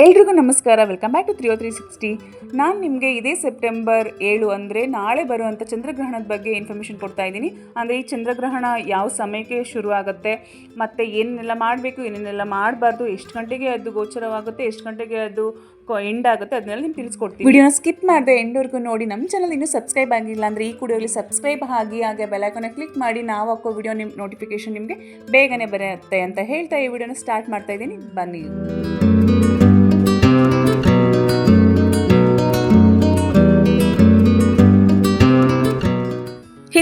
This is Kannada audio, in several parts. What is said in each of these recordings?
ಎಲ್ರಿಗೂ ನಮಸ್ಕಾರ. Welcome back to three three sixty ನಾನು ನಿಮಗೆ ಇದೇ ಸೆಪ್ಟೆಂಬರ್ ಏಳು ಅಂದರೆ ನಾಳೆ ಬರುವಂಥ ಚಂದ್ರಗ್ರಹಣದ ಬಗ್ಗೆ ಇನ್ಫಾರ್ಮೇಷನ್ ಕೊಡ್ತಾ ಇದ್ದೀನಿ. ಅಂದರೆ ಈ ಚಂದ್ರಗ್ರಹಣ ಯಾವ ಸಮಯಕ್ಕೆ ಶುರು ಆಗುತ್ತೆ ಮತ್ತು ಏನೆಲ್ಲ ಮಾಡಬೇಕು, ಏನೇನೆಲ್ಲ ಮಾಡಬಾರ್ದು, ಎಷ್ಟು ಗಂಟೆಗೆ ಅದು ಗೋಚರವಾಗುತ್ತೆ, ಎಷ್ಟು ಗಂಟೆಗೆ ಅದು ಎಂಡ್ ಆಗುತ್ತೆ, ಅದನ್ನೆಲ್ಲ ನಿಮ್ಗೆ ತಿಳಿಸ್ಕೊಡ್ತೀನಿ. ವಿಡಿಯೋನ ಸ್ಕಿಪ್ ಮಾಡಿದೆ ಎಂಡ್ವರೆಗೂ ನೋಡಿ ನಮ್ಮ ಚಾನಲ್ ಇನ್ನೂ ಸಬ್ಸ್ಕ್ರೈಬ್ ಆಗಿಲ್ಲ ಅಂದರೆ ಈ ಕೂಡಲೇ ಸಬ್ಸ್ಕ್ರೈಬ್ ಆಗಿ, ಹಾಗೆ ಬೆಲೈಕನ್ನ ಕ್ಲಿಕ್ ಮಾಡಿ, ನಾವು ಹಾಕೋ ವಿಡಿಯೋ ನಿಮ್ಮ ನೋಟಿಫಿಕೇಶನ್ ನಿಮಗೆ ಬೇಗನೆ ಬರುತ್ತೆ ಅಂತ ಹೇಳ್ತಾ ಈ ವಿಡಿಯೋನ ಸ್ಟಾರ್ಟ್ ಮಾಡ್ತಾ ಇದ್ದೀನಿ. ಬನ್ನಿ.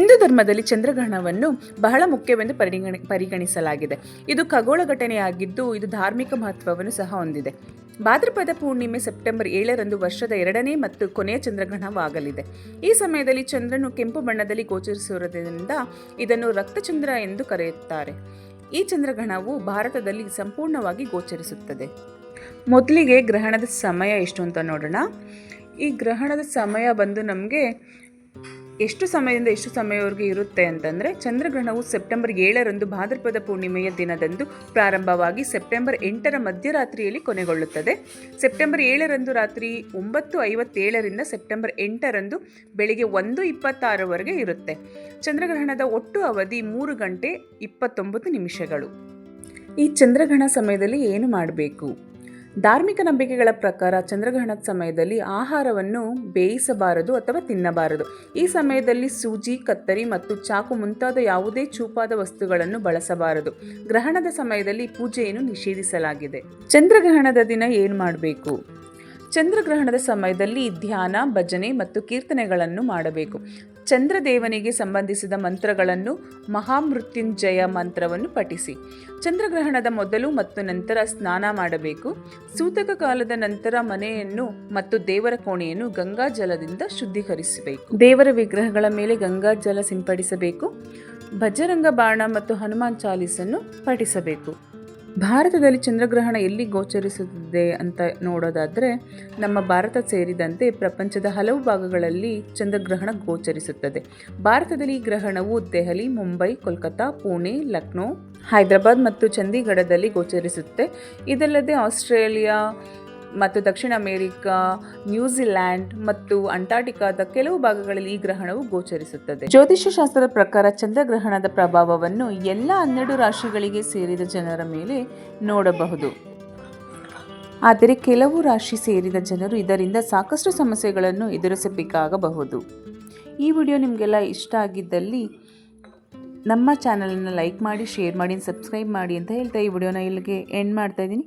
ಹಿಂದೂ ಧರ್ಮದಲ್ಲಿ ಚಂದ್ರಗ್ರಹಣವನ್ನು ಬಹಳ ಮುಖ್ಯವೆಂದು ಪರಿಗಣ, ಪರಿಗಣಿಸಲಾಗಿದೆ. ಇದು ಖಗೋಳ ಘಟನೆಯಾಗಿದ್ದು, ಇದು ಧಾರ್ಮಿಕ ಮಹತ್ವವನ್ನು ಸಹ ಹೊಂದಿದೆ. ಭಾದ್ರಪದ ಪೂರ್ಣಿಮೆ ಸೆಪ್ಟೆಂಬರ್ ಏಳರಂದು ವರ್ಷದ ಎರಡನೇ ಮತ್ತು ಕೊನೆಯ ಚಂದ್ರಗ್ರಹಣವಾಗಲಿದೆ. ಈ ಸಮಯದಲ್ಲಿ ಚಂದ್ರನು ಕೆಂಪು ಬಣ್ಣದಲ್ಲಿ ಗೋಚರಿಸಿರುವುದರಿಂದ ಇದನ್ನು ರಕ್ತಚಂದ್ರ ಎಂದು ಕರೆಯುತ್ತಾರೆ. ಈ ಚಂದ್ರಗ್ರಹಣವು ಭಾರತದಲ್ಲಿ ಸಂಪೂರ್ಣವಾಗಿ ಗೋಚರಿಸುತ್ತದೆ. ಮೊದಲಿಗೆ ಗ್ರಹಣದ ಸಮಯ ಎಷ್ಟು ಅಂತ ನೋಡೋಣ. ಈ ಗ್ರಹಣದ ಸಮಯ ಬಂದು ನಮಗೆ ಎಷ್ಟು ಸಮಯದಿಂದ ಎಷ್ಟು ಸಮಯವರೆಗೆ ಇರುತ್ತೆ ಅಂತಂದರೆ ಚಂದ್ರಗ್ರಹಣವು ಸೆಪ್ಟೆಂಬರ್ ಏಳರಂದು ಭಾದ್ರಪದ ಪೂರ್ಣಿಮೆಯ ದಿನದಂದು ಪ್ರಾರಂಭವಾಗಿ ಸೆಪ್ಟೆಂಬರ್ ಎಂಟರ ಮಧ್ಯರಾತ್ರಿಯಲ್ಲಿ ಕೊನೆಗೊಳ್ಳುತ್ತದೆ. ಸೆಪ್ಟೆಂಬರ್ ಏಳರಂದು ರಾತ್ರಿ ಒಂಬತ್ತು ಐವತ್ತೇಳರಿಂದ ಸೆಪ್ಟೆಂಬರ್ ಎಂಟರಂದು ಬೆಳಿಗ್ಗೆ ಒಂದು ಇಪ್ಪತ್ತಾರವರೆಗೆ ಇರುತ್ತೆ. ಚಂದ್ರಗ್ರಹಣದ ಒಟ್ಟು ಅವಧಿ ಮೂರು ಗಂಟೆ ಇಪ್ಪತ್ತೊಂಬತ್ತು ನಿಮಿಷಗಳು. ಈ ಚಂದ್ರಗ್ರಹಣ ಸಮಯದಲ್ಲಿ ಏನು ಮಾಡಬೇಕು? ಧಾರ್ಮಿಕ ನಂಬಿಕೆಗಳ ಪ್ರಕಾರ ಚಂದ್ರಗ್ರಹಣದ ಸಮಯದಲ್ಲಿ ಆಹಾರವನ್ನು ಬೇಯಿಸಬಾರದು ಅಥವಾ ತಿನ್ನಬಾರದು. ಈ ಸಮಯದಲ್ಲಿ ಸೂಜಿ, ಕತ್ತರಿ ಮತ್ತು ಚಾಕು ಮುಂತಾದ ಯಾವುದೇ ಚೂಪಾದ ವಸ್ತುಗಳನ್ನು ಬಳಸಬಾರದು. ಗ್ರಹಣದ ಸಮಯದಲ್ಲಿ ಪೂಜೆಯನ್ನು ನಿಷೇಧಿಸಲಾಗಿದೆ. ಚಂದ್ರಗ್ರಹಣದ ದಿನ ಏನು ಮಾಡಬೇಕು? ಚಂದ್ರಗ್ರಹಣದ ಸಮಯದಲ್ಲಿ ಧ್ಯಾನ, ಭಜನೆ ಮತ್ತು ಕೀರ್ತನೆಗಳನ್ನು ಮಾಡಬೇಕು. ಚಂದ್ರದೇವನಿಗೆ ಸಂಬಂಧಿಸಿದ ಮಂತ್ರಗಳನ್ನು ಮಹಾಮೃತ್ಯುಂಜಯ ಮಂತ್ರವನ್ನು ಪಠಿಸಿ. ಚಂದ್ರಗ್ರಹಣದ ಮೊದಲು ಮತ್ತು ನಂತರ ಸ್ನಾನ ಮಾಡಬೇಕು. ಸೂತಕ ಕಾಲದ ನಂತರ ಮನೆಯನ್ನು ಮತ್ತು ದೇವರ ಕೋಣೆಯನ್ನು ಗಂಗಾ ಜಲದಿಂದ ಶುದ್ಧೀಕರಿಸಬೇಕು. ದೇವರ ವಿಗ್ರಹಗಳ ಮೇಲೆ ಗಂಗಾ ಜಲ ಸಿಂಪಡಿಸಬೇಕು. ಭಜರಂಗ ಬಾಣ ಮತ್ತು ಹನುಮಾನ್ ಚಾಲೀಸನ್ನು ಪಠಿಸಬೇಕು. ಭಾರತದಲ್ಲಿ ಚಂದ್ರಗ್ರಹಣ ಎಲ್ಲಿ ಗೋಚರಿಸುತ್ತದೆ ಅಂತ ನೋಡೋದಾದರೆ, ನಮ್ಮ ಭಾರತ ಸೇರಿದಂತೆ ಪ್ರಪಂಚದ ಹಲವು ಭಾಗಗಳಲ್ಲಿ ಚಂದ್ರಗ್ರಹಣ ಗೋಚರಿಸುತ್ತದೆ. ಭಾರತದಲ್ಲಿ ಗ್ರಹಣವು ದೆಹಲಿ, ಮುಂಬೈ ಕೋಲ್ಕತ್ತಾ ಪುಣೆ, ಲಕ್ನೋ, ಹೈದರಾಬಾದ್ ಮತ್ತು ಚಂಡೀಗಢದಲ್ಲಿ ಗೋಚರಿಸುತ್ತೆ. ಇದಲ್ಲದೆ ಆಸ್ಟ್ರೇಲಿಯಾ ಮತ್ತು ದಕ್ಷಿಣ ಅಮೆರಿಕಾ, ನ್ಯೂಜಿಲ್ಯಾಂಡ್ ಮತ್ತು ಅಂಟಾರ್ಟಿಕಾದ ಕೆಲವು ಭಾಗಗಳಲ್ಲಿ ಈ ಗ್ರಹಣವು ಗೋಚರಿಸುತ್ತದೆ. ಜ್ಯೋತಿಷ್ಯ ಶಾಸ್ತ್ರದ ಪ್ರಕಾರ ಚಂದ್ರಗ್ರಹಣದ ಪ್ರಭಾವವನ್ನು ಎಲ್ಲ ಹನ್ನೆರಡು ರಾಶಿಗಳಿಗೆ ಸೇರಿದ ಜನರ ಮೇಲೆ ನೋಡಬಹುದು. ಆದರೆ ಕೆಲವು ರಾಶಿ ಸೇರಿದ ಜನರು ಇದರಿಂದ ಸಾಕಷ್ಟು ಸಮಸ್ಯೆಗಳನ್ನು ಎದುರಿಸಬೇಕಾಗಬಹುದು. ಈ ವಿಡಿಯೋ ನಿಮಗೆಲ್ಲ ಇಷ್ಟ ಆಗಿದ್ದಲ್ಲಿ ನಮ್ಮ ಚಾನಲನ್ನು ಲೈಕ್ ಮಾಡಿ, ಶೇರ್ ಮಾಡಿ, ಸಬ್ಸ್ಕ್ರೈಬ್ ಮಾಡಿ ಅಂತ ಹೇಳ್ತಾ ಈ ವಿಡಿಯೋನ ಇಲ್ಲಿಗೆ ಎಂಡ್ ಮಾಡ್ತಾ ಇದ್ದೀನಿ.